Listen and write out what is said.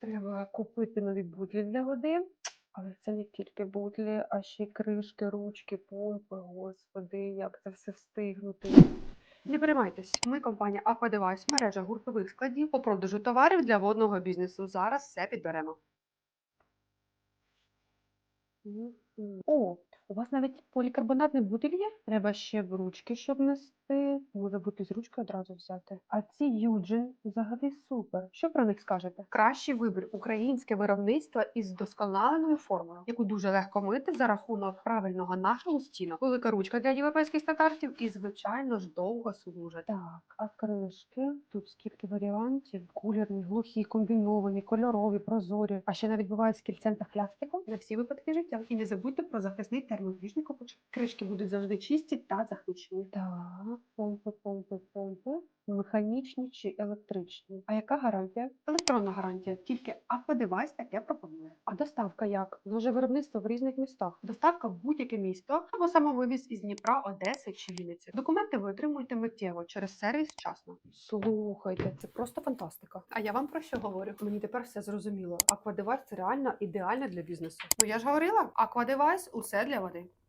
Треба купити нові бутлі для води. Але це не тільки бутлі, а ще й кришки, ручки, помпи. Господи, як це все встигнути. Не переймайтесь, ми компанія Aquadevice, мережа гуртових складів по продажу товарів для водного бізнесу. Зараз все підберемо. О, у вас навіть полікарбонатний бутиль є? Треба ще в ручки, щоб нести. Може бути з ручкою одразу взяти. А ці Юджин взагалі супер. Що про них скажете? Кращий вибір українське виробництво із досконаленою формою, яку дуже легко мити за рахунок правильного нашого стіну. Велика ручка для європейських стандартів і, звичайно ж, довго служить. Так, а кришки? Тут скільки варіантів? Кулерні, глухі, комбіновані, кольорові, прозорі. А ще навіть бувають з кільцем та хлястиком на всі випадки життя. І не забудьте про захисний термофіжний копочок. Кришки будуть завжди чисті та захищені. Так, помпи, помпи, помпи. Механічні чи електричні. А яка гарантія? Електронна гарантія. Тільки Aqua таке пропонує. А доставка як? Може виробництво в різних містах. Доставка в будь-яке місто або самовивіз із Дніпра, Одеси чи Вінниці. Документи ви отримуєте миттєво через сервіс вчасно. Слухайте, це просто фантастика. А я вам про що говорю? Мені тепер все зрозуміло. Aqua це реально ідеально для бізнесу. Ну я ж говорила, Aqua усе для води.